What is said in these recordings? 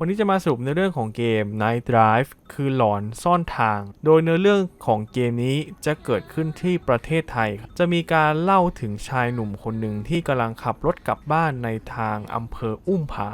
วันนี้จะมาสรุปในเรื่องของเกม Night Drive คือหลอนซ่อนทาง โดยเนื้อเรื่องของเกมนี้จะเกิดขึ้นที่ประเทศไทย จะมีการเล่าถึงชายหนุ่มคนหนึ่งที่กำลังขับรถกลับบ้านในทางอำเภออุ้มผา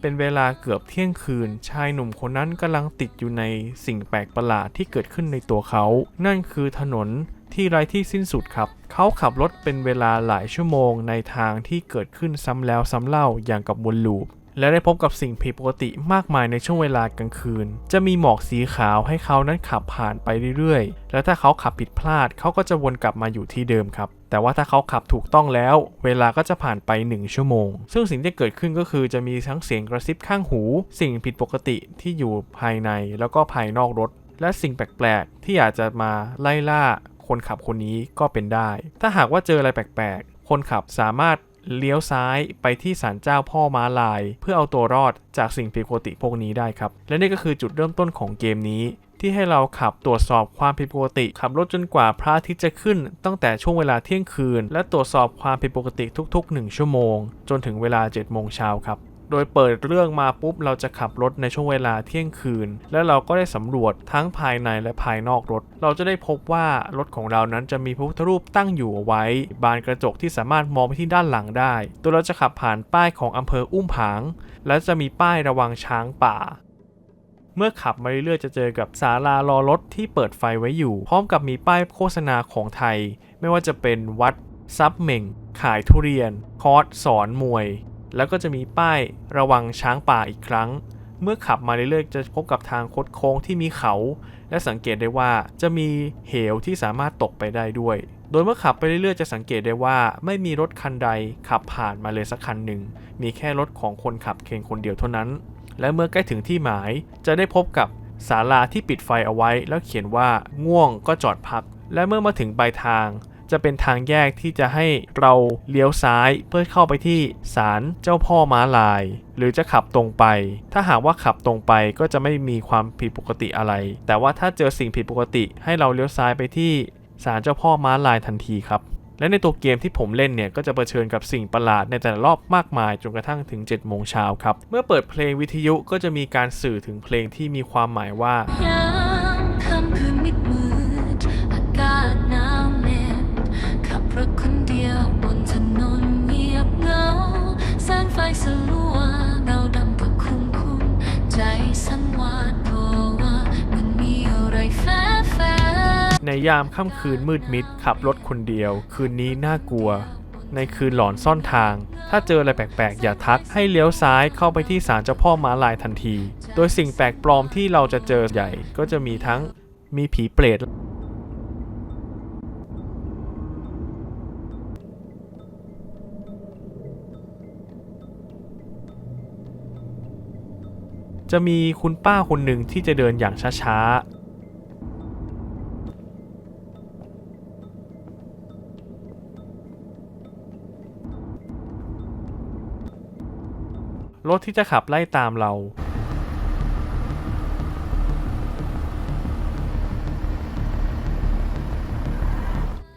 เป็นเวลาเกือบเที่ยงคืน ชายหนุ่มคนนั้นกำลังติดอยู่ในสิ่งแปลกประหลาดที่เกิดขึ้นในตัวเขา นั่นคือถนนที่ไร้ที่สิ้นสุดครับ เขาขับรถเป็นเวลาหลายชั่วโมงในทางที่เกิดขึ้นซ้ำแล้วซ้ำเล่าอย่างกับวนลูป และได้พบกับสิ่งผิดปกติมากมายในช่วงเวลากลางคืน จะมีหมอกสีขาวให้เขานั้นขับผ่านไปเรื่อยๆ และถ้าเขาขับผิดพลาดเขาก็จะวนกลับมาอยู่ที่เดิมครับ แต่ว่าถ้าเขาขับถูกต้องแล้ว เวลาก็จะผ่านไป 1 ชั่วโมง ซึ่งสิ่งที่เกิดขึ้นก็คือจะมีทั้งเสียงกระซิบข้างหู สิ่งผิดปกติที่อยู่ภายในแล้วก็ภายนอกรถ และสิ่งแปลกๆ ที่อาจจะมาไล่ล่าคนขับคนนี้ก็เป็นได้ ถ้าหากว่าเจออะไรแปลกๆ คนขับสามารถ เลี้ยวซ้ายไปที่ศาลเจ้าพ่อม้าลาย เพื่อเอาตัวรอดจากสิ่งผิดปกติพวกนี้ได้ครับ และนี่ก็คือจุดเริ่มต้นของเกมนี้ที่ให้เราขับตรวจสอบความผิดปกติ ขับรถจนกว่าพระอาทิตย์จะขึ้น ตั้งแต่ช่วงเวลาเที่ยงคืน และตรวจสอบความผิดปกติทุกๆ 1 ชั่วโมง จนถึงเวลา7โมงเช้าครับ โดยเปิดเรื่องมาปุ๊บเราจะขับรถในช่วงเวลาเที่ยงคืน และเราก็ได้สำรวจทั้งภายในและภายนอกรถ เราจะได้พบว่ารถของเรานั้นจะมีพระพุทธรูปตั้งอยู่เอาไว้ บานกระจกที่สามารถมองไปที่ด้านหลังได้โดยเราจะขับผ่านป้ายของอำเภออุ้มผาง และจะมีป้ายระวังช้างป่าเมื่อขับมาเรื่อยๆจะเจอกับศาลารอรถที่เปิดไฟไว้อยู่ พร้อมกับมีป้ายโฆษณาของไทย ไม่ว่าจะเป็นวัด ซับเหม่ง ขายทุเรียน คอร์สสอนมวย แล้วก็จะมีป้ายระวังช้างป่าอีกครั้ง เมื่อขับมาเรื่อยๆจะพบกับทางคดโค้งที่มีเขา และสังเกตได้ว่าจะมีเหวที่สามารถตกไปได้ด้วย โดยเมื่อขับไปเรื่อยๆจะสังเกตได้ว่า ไม่มีรถคันใดขับผ่านมาเลยสักคันหนึ่ง มีแค่รถของคนขับเพียงคนเดียวเท่านั้น และเมื่อใกล้ถึงที่หมาย จะได้พบกับศาลาที่ปิดไฟเอาไว้ แล้วเขียนว่าง่วงก็จอดพัก และเมื่อมาถึงปลายทาง จะเป็นทางแยกที่จะให้เราเลี้ยวซ้ายเพื่อเข้าไปที่ศาลเจ้าพ่อม้าลาย หรือจะขับตรงไป ถ้าหากว่าขับตรงไปก็จะไม่มีความผิดปกติอะไร แต่ว่าถ้าเจอสิ่งผิดปกติให้เราเลี้ยวซ้ายไปที่ศาลเจ้าพ่อม้าลายทันทีครับและในตัวเกมที่ผมเล่นเนี่ย ก็จะเผชิญกับสิ่งประหลาดในแต่ละรอบมากมายจนกระทั่งถึง 7 โมงเช้าครับ เมื่อเปิดเพลงวิทยุก็จะมีการสื่อถึงเพลงที่มีความหมายว่า ยามค่ำคืนมืดมิดขับรถคนเดียว คืนนี้น่ากลัว ในคืนหลอนซ่อนทาง ถ้าเจออะไรแปลกๆ อย่าทักให้เลี้ยวซ้ายเข้าไปที่ศาลเจ้าพ่อม้าลายทันที โดยสิ่งแปลกปลอมที่เราจะเจอใหญ่ ก็จะมีทั้งมีผีเปรตจะมีคุณป้าคนหนึ่งที่จะเดินอย่างช้า รถที่จะขับไล่ตามเรา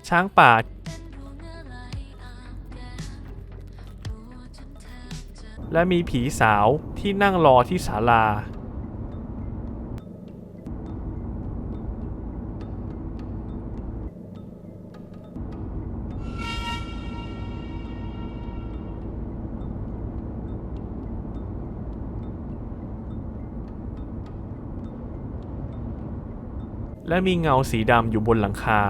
ช้างป่า และมีผีสาวที่นั่งรอที่ศาลา และมีเงาสีดำอยู่บนหลังคา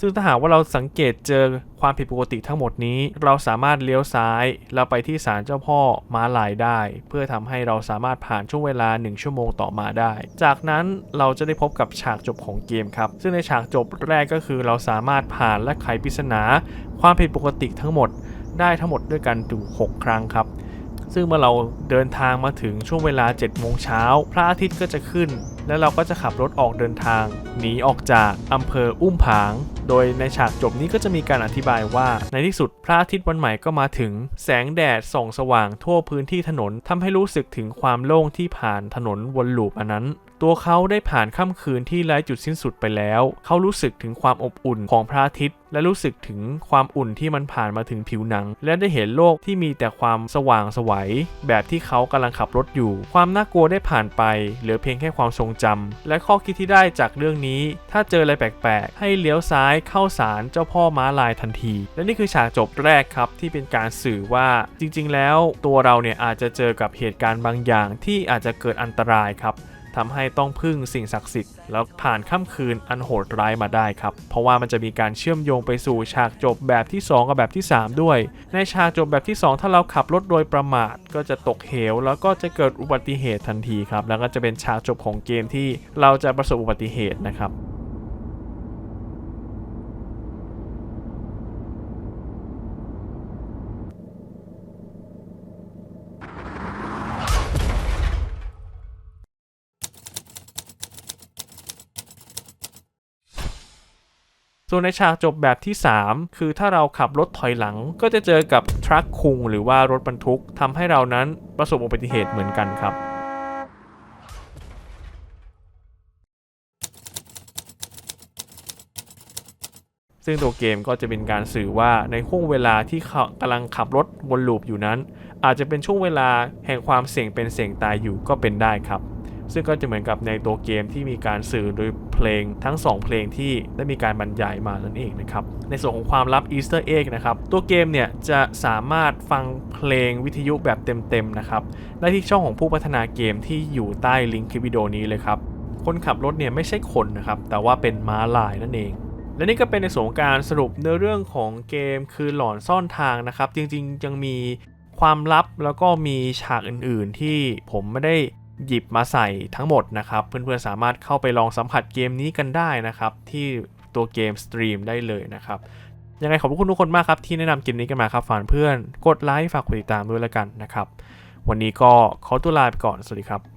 ซึ่งถ้าหากว่าเราสังเกตเจอความผิดปกติทั้งหมดนี้ เราสามารถเลี้ยวซ้ายแล้วไปที่ศาลเจ้าพ่อม้าลายได้ เพื่อทำให้เราสามารถผ่านช่วงเวลา 1 ชั่วโมงต่อมาได้ จากนั้นเราจะได้พบกับฉากจบของเกมครับ ซึ่งในฉากจบแรกก็คือเราสามารถผ่านและไขปริศนาความผิดปกติทั้งหมด ได้ทั้งหมดด้วยกันถึง 6 ครั้งครับ ซึ่งเมื่อเราเดินทางมาถึงช่วงเวลา7โมงเช้าพระอาทิตย์ก็จะขึ้น และเราก็จะขับรถออกเดินทาง หนีออกจากอำเภออุ้มผาง โดยในฉากจบนี้ก็จะมีการอธิบายว่า ในที่สุดพระอาทิตย์วันใหม่ก็มาถึง แสงแดดส่องสว่างทั่วพื้นที่ถนนทำให้รู้สึกถึงความโล่งที่ผ่านถนนวนลูปอันนั้น ตัวเขาได้ผ่านค่ำคืนที่ไร้จุดสิ้นสุดไปแล้ว เขารู้สึกถึงความอบอุ่นของพระอาทิตย์ และรู้สึกถึงความอุ่นที่มันผ่านมาถึงผิวหนัง และได้เห็นโลกที่มีแต่ความสว่างสวัย แบบที่เขากำลังขับรถอยู่ ความน่ากลัวได้ผ่านไป เหลือเพียงแค่ความทรงจำ และข้อคิดที่ได้จากเรื่องนี้ ถ้าเจออะไรแปลกๆ ให้เลี้ยวซ้ายเข้าศาลเจ้าพ่อม้าลายทันที และนี่คือฉากจบแรกครับที่เป็นการสื่อว่าจริง ๆ แล้วตัวเราเนี่ยอาจจะเจอกับเหตุการณ์บางอย่างที่อาจจะเกิดอันตรายครับ ทำให้ต้องพึ่งสิ่งศักดิ์สิทธิ์แล้วผ่านค่ำคืนอันโหดร้ายมาได้ครับ เพราะว่ามันจะมีการเชื่อมโยงไปสู่ฉากจบแบบที่ 2 กับแบบที่ 3 ด้วย ในฉากจบแบบที่ 2 ถ้าเราขับรถโดยประมาท ก็จะตกเหว แล้วก็จะเกิดอุบัติเหตุทันทีครับแล้วก็จะเป็นฉากจบของเกมที่เราจะประสบอุบัติเหตุนะครับ ส่วนในฉากจบแบบที่ 3 คือถ้าเราขับรถถอยหลัง ก็จะเจอกับทรัคคุงหรือว่ารถบรรทุกทำให้เรานั้นประสบอุบัติเหตุเหมือนกันครับซึ่งตัวเกมก็จะเป็นการสื่อว่าในห่วงเวลาที่เขากำลังขับรถวนลูปอยู่นั้น อาจจะเป็นช่วงเวลาแห่งความเสี่ยงเป็นเสี่ยงตายอยู่ก็เป็นได้ครับ ซึ่งก็จะเหมือนกับในตัวเกมที่มีการสื่อโดยเพลงทั้ง 2 เพลงที่ได้มีการบรรยายมานั่นเองนะครับ ในส่วนของความลับ Easter Egg นะครับ ตัวเกมเนี่ยจะสามารถฟังเพลงวิทยุแบบเต็มๆนะครับ ได้ที่ช่องของผู้พัฒนาเกมที่อยู่ใต้ลิงก์คลิปวิดีโอนี้เลยครับ คนขับรถเนี่ยไม่ใช่คนนะครับ แต่ว่าเป็นม้าลายนั่นเองและนี่ก็เป็นในส่วนของการสรุปเนื้อเรื่องของเกมคือหลอนซ่อนทางนะครับ จริงๆยังมีความลับแล้วก็มีฉากอื่นๆ ที่ผมไม่ได้ หยิบมาใส่ทั้งหมดนะครับ เพื่อนๆสามารถเข้าไปลองสัมผัสเกมนี้กันได้นะครับ ที่ตัวเกมสตรีมได้เลยนะครับยังไงขอบคุณทุกคนมากครับ ที่แนะนำเกมนี้กันมาครับฝากเพื่อนกดไลค์ฝากกดติดตามด้วยแล้วกันนะครับ วันนี้ก็ขอตัวลาไปก่อนสวัสดีครับ